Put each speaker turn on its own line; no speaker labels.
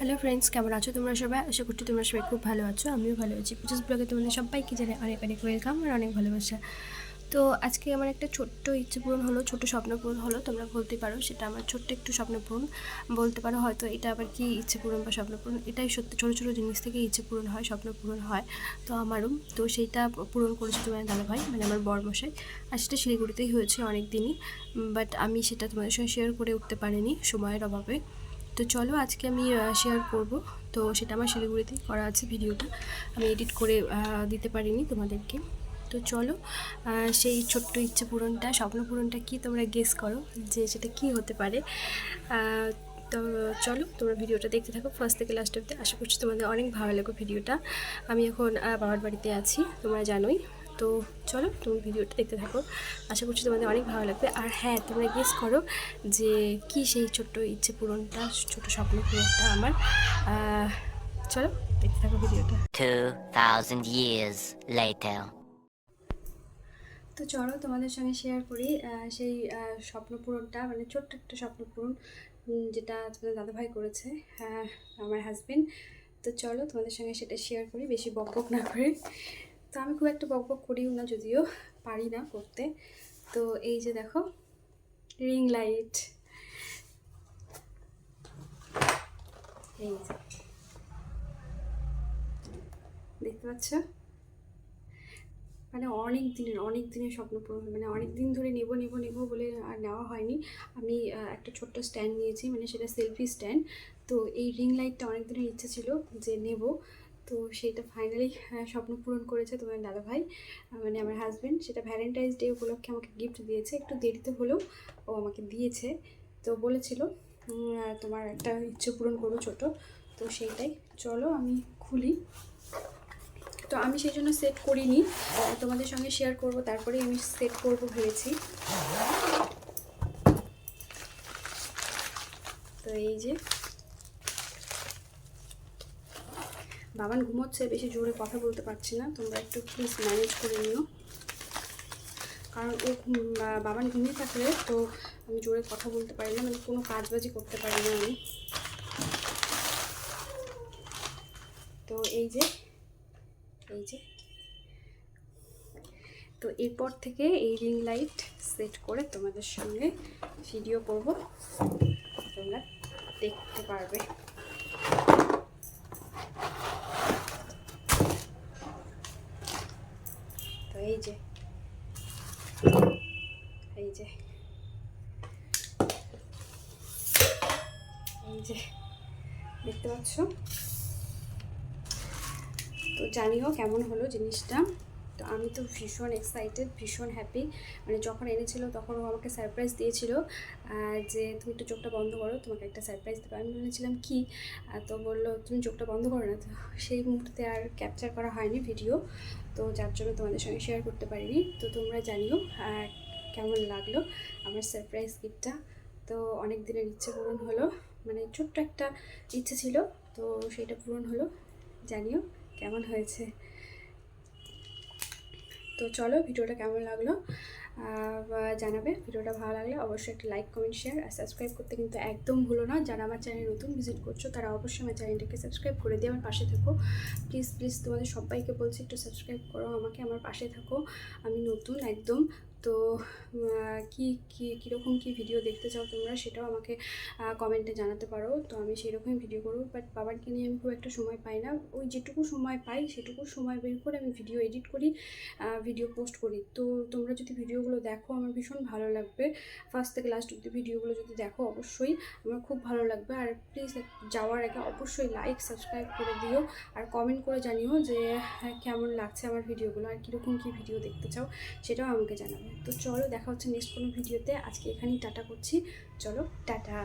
Hello friends কেমন আছো তোমরা সবাই? আশা করছি তোমরা সবাই খুব ভালো আছো, আমিও ভালো আছি। পুজোস ব্লগে তোমাদের সবাইকে জানে অনেক অনেক ওয়েলকাম আর অনেক ভালোবাসা। তো আজকে আমার একটা ছোট্ট ইচ্ছে পূরণ হলো, ছোট স্বপ্ন পূরণ হলো, তোমরা বলতে পারো সেটা আমার ছোট্ট একটু স্বপ্ন পূরণ বলতে পারো হয়তো এটা আবার কি ইচ্ছে পূরণ বা স্বপ্ন পূরণ এটাই সত্যি ছোটো ছোটো জিনিস থেকে ইচ্ছে পূরণ হয় স্বপ্ন পূরণ হয়। তো আমারও, তো সেইটা পূরণ করেছে তোমার দাদা ভাই মানে আমার বরমশাই। আর সেটা শিলিগুড়িতেই হয়েছে অনেক দিনই বাট আমি সেটা তোমাদের সঙ্গে শেয়ার করে উঠতে পারিনি সময়ের অভাবে। তো চলো আজকে আমি শেয়ার করব। তো সেটা আমার শিলিগুড়িতেই করা আছে ভিডিওটা আমি এডিট করে দিতে পারিনি তোমাদেরকে। তো চলো সেই ছোট্ট ইচ্ছে পূরণটা স্বপ্ন পূরণটা কি তোমরা গেস করো যে সেটা কি হতে পারে। তো চলো, তোমরা ভিডিওটা দেখতে থাকো ফার্স্ট থেকে লাস্ট অব্দি আশা করছি তোমাদের অনেক ভালো লাগবে ভিডিওটা আমি এখন বাবার বাড়িতে আছি, তোমরা জানোই। তো চলো তুমি ভিডিওটা দেখতে থাকো। আশা করছি তোমাদের অনেক ভালো লাগবে। আর হ্যাঁ তোমরা গেস করো যে কি সেই ছোট্ট ইচ্ছে পূরণটা ছোট স্বপ্ন পূরণটা আমার। চলো দেখতে থাকো ভিডিওটা।
2,000 years later.
তো চলো তোমাদের সঙ্গে শেয়ার করি সেই স্বপ্ন পূরণটা মানে ছোট্ট একটা স্বপ্ন পূরণ যেটা তোমাদের দাদাভাই করেছে আহ, আমার হাজবেন্ড তো চলো তোমাদের সঙ্গে সেটা শেয়ার করি বেশি বক বক না করে। তো আমি খুব একটা বক বক করিও না, যদিও পারি না করতে। তো এই যে দেখো রিং লাইট এই যে। দেখতে পাচ্ছ? মানে অনেক দিনের অনেক দিনের স্বপ্ন পূরণ মানে অনেক দিন ধরে নেব নেব নেব বলে আর নেওয়া হয়নি। আমি একটা ছোট্ট স্ট্যান্ড নিয়েছি মানে সেটা সেলফি স্ট্যান্ড তো এই রিং লাইটটা অনেক দিনের ইচ্ছে ছিল যে নেব। তো সেটা ফাইনালি স্বপ্ন পূরণ করেছে তোমার দাদাভাই আহ, মানে আমার হাজব্যান্ড সেটা ভ্যালেন্টাইন্স ডে উপলক্ষে আমাকে গিফট দিয়েছে একটু দেরিতে হলেও ও আমাকে দিয়েছে। তো বলেছিল তোমার একটা ইচ্ছে পূরণ করব ছোট তো সেইটাই। চলো আমি খুলি। তো আমি সেই জন্য সেট করিনি তোমাদের সঙ্গে শেয়ার করব তারপরেই আমি সেট করব ভেবেছি। তো এই যে বাবান ঘুমোচ্ছে, বেশি জোরে কথা বলতে পারছি না। তোমরা একটু প্লিজ ম্যানেজ করে নিও। কারণ ও বাবান ঘুমিয়ে থাকলে তো আমি জোরে কথা বলতে পারি না মানে কোনো কাজবাজি করতে পারি না আমি। তো এই যে এই যে। তো এরপর থেকে এই রিং লাইট সেট করে তোমাদের সঙ্গে ভিডিও করব। তোমরা দেখতে পারবে। এই যে। এই যে। এই যে। দেখতে পাচ্ছ? তো জানিও কেমন হলো জিনিসটা? তো আমি তো ভীষণ এক্সাইটেড ভীষণ হ্যাপি মানে যখন এনেছিল তখন ও আমাকে সারপ্রাইজ দিয়েছিল যে তুমি একটু চোখটা বন্ধ করো, তোমাকে একটা সারপ্রাইজ দেবে। আমি বলেছিলাম কি? তো বলল, তুমি চোখটা বন্ধ করো না। তো সেই মুহূর্তে আর ক্যাপচার করা হয়নি ভিডিও তো যার জন্য তোমাদের সঙ্গে শেয়ার করতে পারিনি। তো তোমরা জানিও কেমন লাগল আমার সারপ্রাইজ গিফটটা তো অনেক দিনের ইচ্ছে পূরণ হলো মানে ছোট্ট একটা ইচ্ছে ছিল, তো সেটা পূরণ হলো। জানিও, কেমন হয়েছে? তো চলো ভিডিওটা কেমন লাগল? জানাবে। ভিডিওটা ভালো লাগলে অবশ্যই একটা লাইক কমেন্ট শেয়ার আর সাবস্ক্রাইব করতে কিন্তু একদম ভুলো না। যারা আমার চ্যানেল নতুন ভিজিট করছ, তারা অবশ্যই আমার চ্যানেলটাকে সাবস্ক্রাইব করে দিয়ে আমার পাশে থাকো। প্লিজ প্লিজ তোমাদের সবাইকে বলছি একটু সাবস্ক্রাইব করো, আমাকে আমার পাশে থাকো। আমি নতুন একদম তো কি কি কীরকম কী ভিডিও দেখতে চাও তোমরা সেটাও আমাকে কমেন্টে জানাতে পারো। তো আমি সেই রকমই ভিডিও করব বাট বাবারকে নিয়ে আমি খুব একটা সময় পাই না। ওই যেটুকু সময় পাই সেটুকু সময় বের করে আমি ভিডিও এডিট করি ভিডিও পোস্ট করি। তো তোমরা যদি ভিডিওগুলো দেখো আমার ভীষণ ভালো লাগবে। ফার্স্ট থেকে লাস্ট অব্দি ভিডিওগুলো যদি দেখো অবশ্যই আমার খুব ভালো লাগবে। আর প্লিজ যাওয়ার আগে অবশ্যই লাইক সাবস্ক্রাইব করে দিও। আর কমেন্ট করে জানিও যে হ্যাঁ, কেমন লাগছে আমার ভিডিওগুলো আর কীরকম কী ভিডিও দেখতে চাও? সেটাও আমাকে জানাবে। তো চলো দেখা হচ্ছে নেক্সট কোনো ভিডিওতে আজকে এখানেই টাটা করছি। চলো টাটা।